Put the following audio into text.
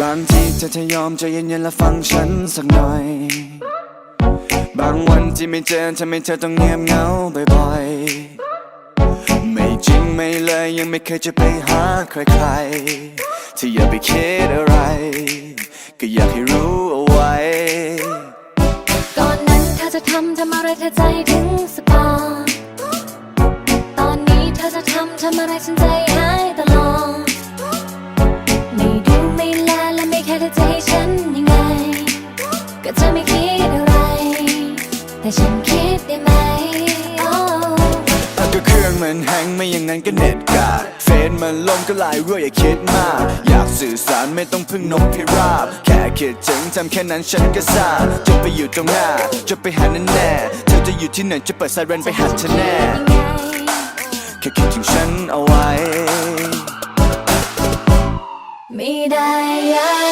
บางทีเธอจะยอมใจเย็นๆและฟังฉันสักหน่อย บางวันที่ไม่เจอทำให้เธอต้องเงียบเหงาบ่อยๆ ไม่จริงไม่เลยยังไม่เคยจะไปหาใครๆที่อย่าไปคิดอะไร ก็อยากให้รู้เอาไว้ ก่อนนั้นเธอจะทำทำอะไรเธอใจถึงสปาร์ตอนนี้เธอจะทำทำอะไรฉันใจหายตลอด ก็จะไม่คิดอะไร แต่ฉันคิดได้ไหมโอ้ถ้าก็เครื่องมันแฮงไม่อย่างนั้นก็เน็ตกาดเฟซมันลงก็ไลน์รั่วอย่าคิดมาก อยากสื่อสารไม่ต้องพึ่งนกพิราบ แค่คิดถึงทำแค่นั้นฉันก็ทราบจะไปอยู่ตรงหน้า จะไปหาแน่แน่ๆเธอจะอยู่ที่ไหนจะเปิดไซเรนไปหาเธอแน่ยังไงแค่คิดถึงฉันเอาไว้ ไม่ได้อยาก